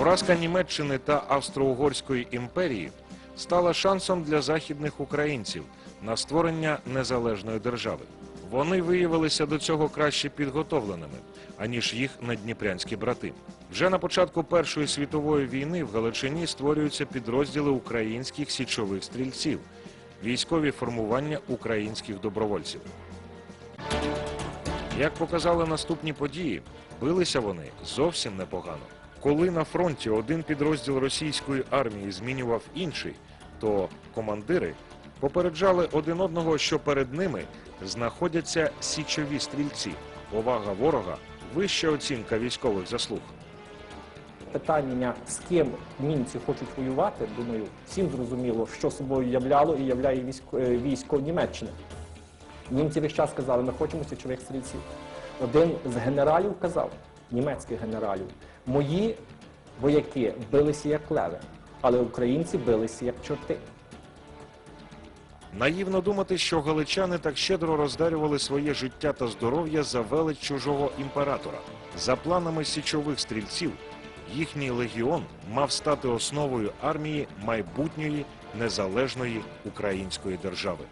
Поразка Німеччини та Австро-Угорської імперії стала шансом для західних українців на створення незалежної держави. Вони виявилися до цього краще підготовленими, аніж їх надніпрянські брати. Вже на початку Першої світової війни в Галичині створюються підрозділи українських січових стрільців, військові формування українських добровольців. Як показали наступні події, билися вони зовсім непогано. Коли на фронті один підрозділ російської армії змінював інший, то командири попереджали один одного, що перед ними знаходяться січові стрільці. Повага ворога вища оцінка військових заслуг. питання, з ким німці хочуть воювати, думаю, всім зрозуміло, що собою являло і являє військо, е, військо Німеччини. Німці весь час казали, ми хочемо січових стрільців. Один з генералів казав, німецьких генералів, мої вояки билися як леви, але українці билися як чорти. Наївно думати, що галичани так щедро роздарювали своє життя та здоров'я за велич чужого імператора. За планами січових стрільців, їхній легіон мав стати основою армії майбутньої незалежної української держави.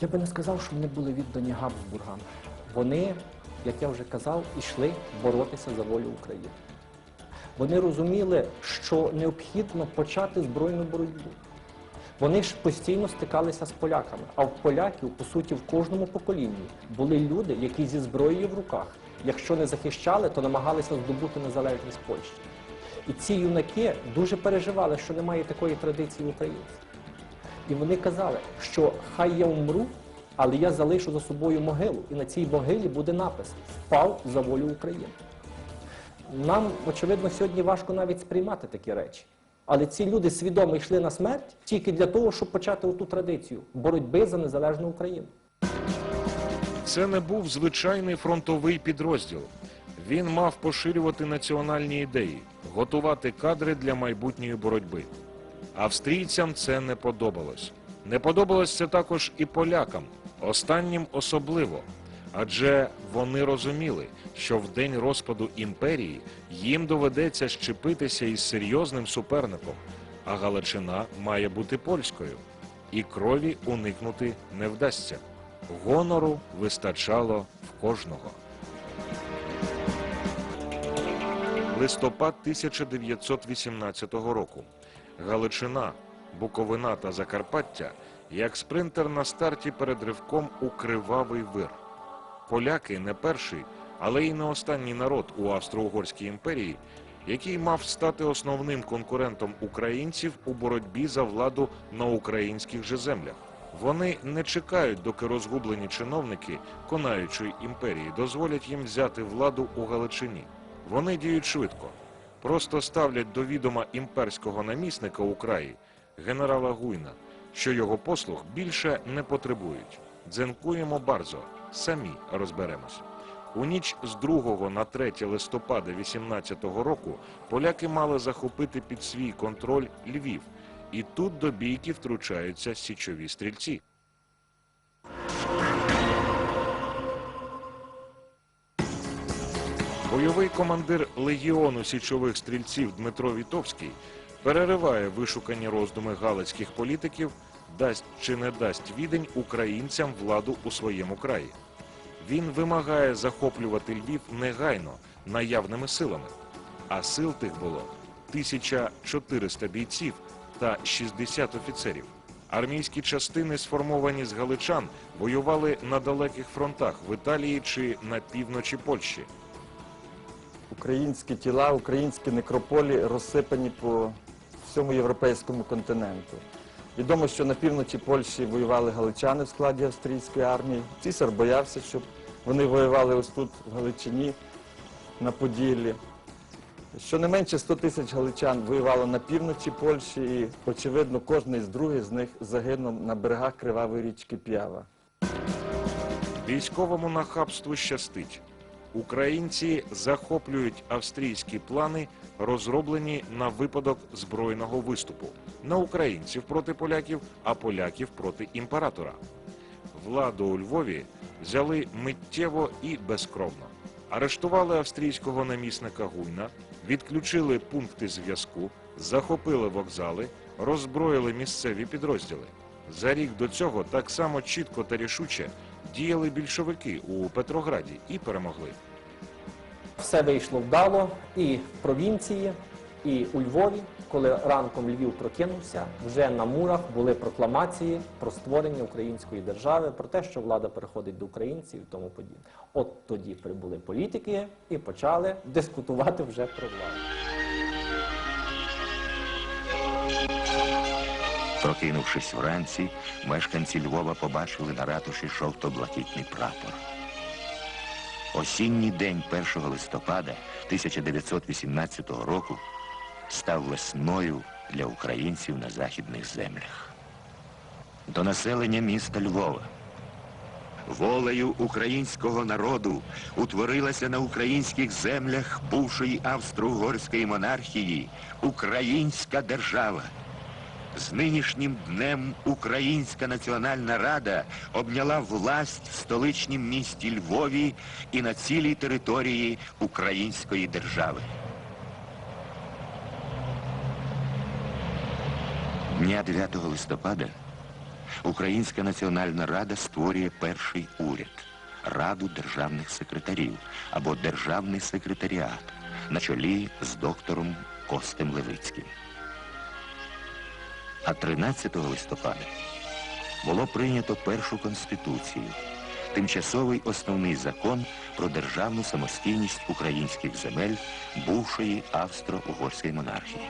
Я би не сказав, що вони були віддані Габсбургам. Вони, як я вже казав, йшли боротися за волю України. Вони розуміли, що необхідно почати збройну боротьбу. Вони ж постійно стикалися з поляками. А в поляків, по суті, в кожному поколінні були люди, які зі зброєю в руках, якщо не захищали, то намагалися здобути незалежність Польщі. І ці юнаки дуже переживали, що немає такої традиції в українців. І вони казали, що хай я умру, але я залишу за собою могилу, і на цій могилі буде напис Впав за волю України. Нам, очевидно, сьогодні важко навіть сприймати такі речі. Але ці люди свідомо йшли на смерть тільки для того, щоб почати оту традицію боротьби за незалежну Україну. Це не був звичайний фронтовий підрозділ. Він мав поширювати національні ідеї, готувати кадри для майбутньої боротьби. Австрійцям це не подобалось. Не подобалось це також і полякам, останнім особливо. Адже вони розуміли, що в день розпаду імперії їм доведеться щепитися із серйозним суперником, а Галичина має бути польською, і крові уникнути не вдасться. Гонору вистачало в кожного. Листопад 1918 року. Галичина, Буковина та Закарпаття як спринтер на старті перед ривком у кривавий вир. Поляки не перший, але й не останній народ у Австро-Угорській імперії, який мав стати основним конкурентом українців у боротьбі за владу на українських же землях. Вони не чекають, доки розгублені чиновники конаючої імперії дозволять їм взяти владу у Галичині. Вони діють швидко, просто ставлять до відома імперського намісника у краї генерала Гуйна, що його послуг більше не потребують. Дзенкуємо барзо, самі розберемось. У ніч з 2 на 3 листопада 18-го року поляки мали захопити під свій контроль Львів, і тут до бійки втручаються січові стрільці. Бойовий командир легіону січових стрільців Дмитро Вітовський перериває вишукані роздуми галицьких політиків, дасть чи не дасть відень українцям владу у своєму краї. Він вимагає захоплювати Львів негайно наявними силами, а сил тих було 1400 бійців та 60 офіцерів. Армійські частини, сформовані з галичан, воювали на далеких фронтах в Італії чи на півночі Польщі. Українські тіла, українські некрополі розсипані по всьому європейському континенту. Відомо, що на півночі Польщі воювали галичани в складі австрійської армії. Цісар боявся, щоб вони воювали ось тут, в Галичині, на Поділлі. Щонайменше 100 тисяч галичан воювало на півночі Польщі, і, очевидно, кожний з других з них загинув на берегах кривавої річки П'ява. Військовому нахабству щастить. Українці захоплюють австрійські плани, розроблені на випадок збройного виступу на українців проти поляків, а поляків проти імператора. Владу у Львові взяли миттєво і безкровно. Арештували австрійського намісника Гуйна, відключили пункти зв'язку, захопили вокзали, роззброїли місцеві підрозділи. За рік до цього так само чітко та рішуче діяли більшовики у Петрограді і перемогли. Все вийшло вдало і в провінції, і у Львові. Коли ранком Львів прокинувся, вже на мурах були прокламації про створення української держави, про те, що влада переходить до українців і тому подібне. От тоді прибули політики і почали дискутувати вже про владу. Прокинувшись вранці, мешканці Львова побачили на ратуші жовто-блакитний прапор. Осінній день 1 листопада 1918 року став весною для українців на західних землях. До населення міста Львова. Волею українського народу утворилася на українських землях бувшої австро-угорської монархії українська держава. З нинішнім днем Українська Національна Рада обняла власть в столичнім місті Львові і на цілій території Української держави. Дня 9 листопада Українська Національна Рада створює перший уряд Раду державних секретарів або Державний секретаріат на чолі з доктором Костем Левицьким. А 13 листопада було прийнято першу конституцію, тимчасовий основний закон про державну самостійність українських земель бувшої австро-угорської монархії.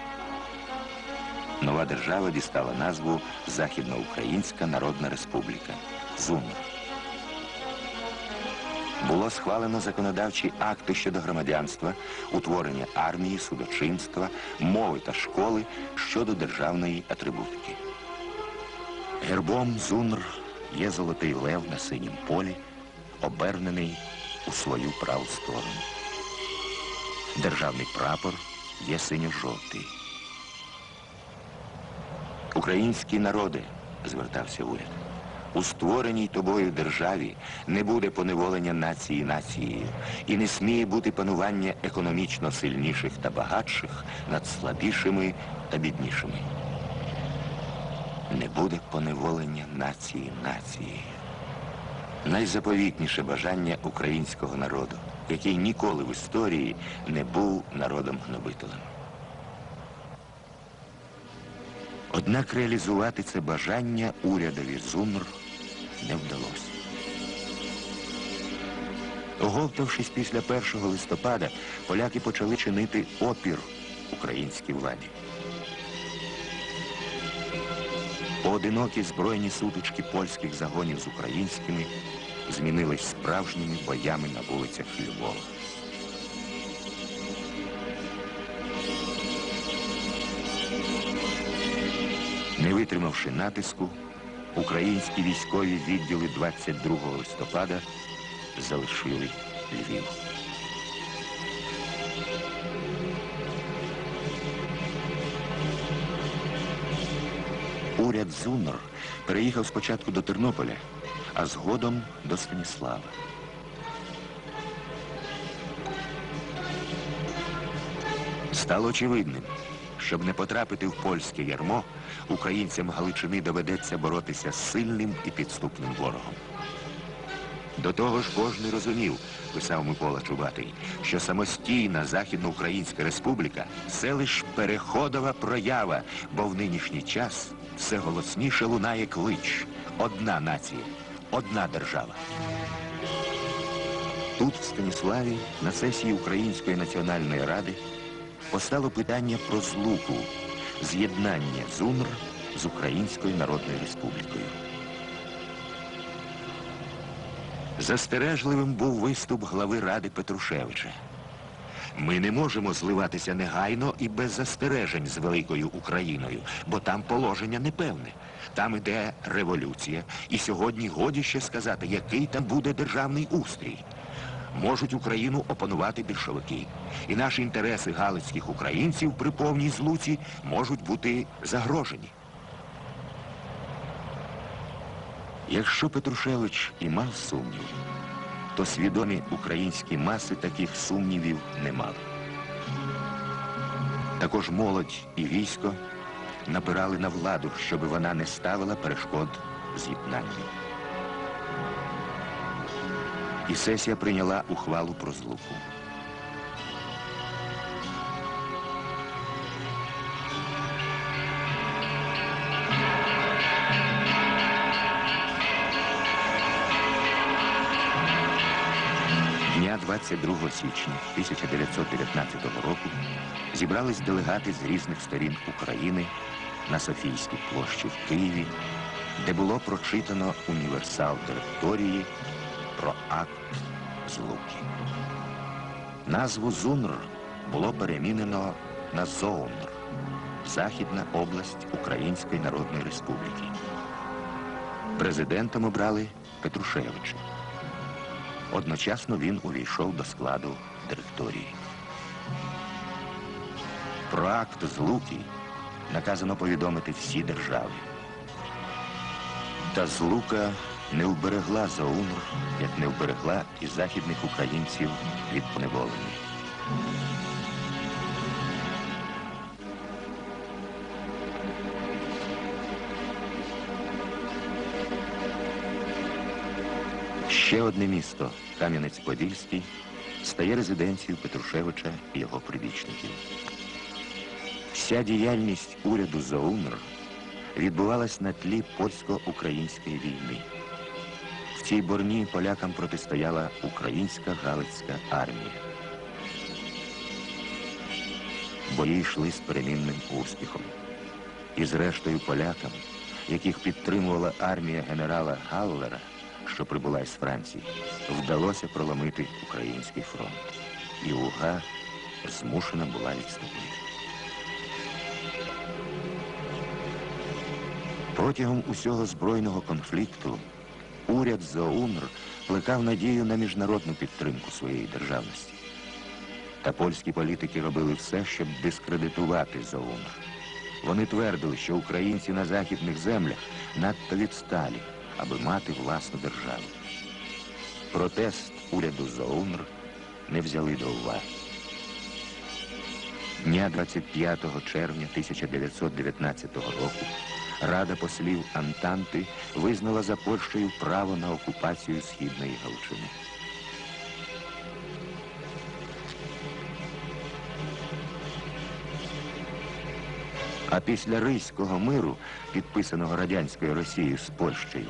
Нова держава дістала назву Західноукраїнська Народна Республіка ЗУНР. Було схвалено законодавчі акти щодо громадянства, утворення армії, судочинства, мови та школи щодо державної атрибутики. Гербом ЗУНР є золотий лев на синім полі, обернений у свою праву сторону. Державний прапор є синьо-жовтий. Українські народи, звертався уряд, у створеній тобою державі не буде поневолення нації нацією і не сміє бути панування економічно сильніших та багатших над слабішими та біднішими. Не буде поневолення нації нацією. Найзаповітніше бажання українського народу, який ніколи в історії не був народом гнобителем. Однак реалізувати це бажання урядові ЗУНР не вдалося. Оговтавшись після 1 листопада, поляки почали чинити опір українській владі. Поодинокі збройні сутички польських загонів з українськими змінились справжніми боями на вулицях Львова. Не витримавши натиску, українські військові відділи 22 листопада залишили Львів. Уряд ЗУНР переїхав спочатку до Тернополя, а згодом до Станіслава. Стало очевидним, щоб не потрапити в польське ярмо, українцям Галичини доведеться боротися з сильним і підступним ворогом. До того ж, кожен розумів, писав Микола Чубатий, що самостійна Західноукраїнська республіка це лиш переходова проява, бо в нинішній час все голосніше лунає клич. Одна нація, одна держава. Тут, в Станіславі, на сесії Української національної ради постало питання про злуку, з'єднання ЗУНР з Українською Народною Республікою. Застережливим був виступ глави Ради Петрушевича. Ми не можемо зливатися негайно і без застережень з великою Україною, бо там положення непевне. Там іде революція, і сьогодні годі ще сказати, який там буде державний устрій. Можуть Україну опанувати більшовики. І наші інтереси галицьких українців при повній злуці можуть бути загрожені. Якщо Петрушевич і мав сумнів, то свідомі українські маси таких сумнівів не мали. Також молодь і військо напирали на владу, щоб вона не ставила перешкод з'єднанню. І сесія прийняла ухвалу про злуку. Дня 22 січня 1919 року зібрались делегати з різних сторін України на Софійській площі в Києві, де було прочитано універсал директорії про акт злуки. Назву ЗУНР було перемінено на ЗОУНР Західна область Української Народної Республіки. Президентом обрали Петрушевича. Одночасно він увійшов до складу директорії. Про акт злуки наказано повідомити всі держави. Та злука не вберегла ЗОУНР, як не вберегла і західних українців від поневолення. Ще одне місто, Кам'янець-Подільський, стає резиденцією Петрушевича і його прибічників. Вся діяльність уряду ЗОУНР відбувалась на тлі польсько-української війни. Цій борні полякам протистояла українська Галицька армія. Бої йшли з перемінним успіхом. І зрештою полякам, яких підтримувала армія генерала Галлера, що прибула із Франції, вдалося проломити український фронт. І Уга змушена була відступити. Протягом усього збройного конфлікту уряд ЗОУНР плекав надію на міжнародну підтримку своєї державності. Та польські політики робили все, щоб дискредитувати ЗОУНР. Вони твердили, що українці на західних землях надто відсталі, аби мати власну державу. Протест уряду ЗОУНР не взяли до уваги. Дня 25 червня 1919 року Рада послів Антанти визнала за Польщею право на окупацію Східної Галичини. А після Ризького миру, підписаного радянською Росією з Польщею,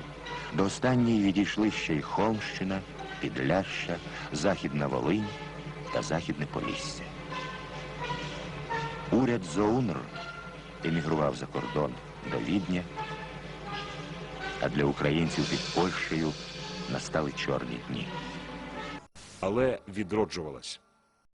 до останньої відійшли ще й Холмщина, Підляща, Західна Волинь та Західне Полісся. Уряд ЗОУНР емігрував за кордон до Відня, а для українців під Польщею настали чорні дні. але відроджувалась.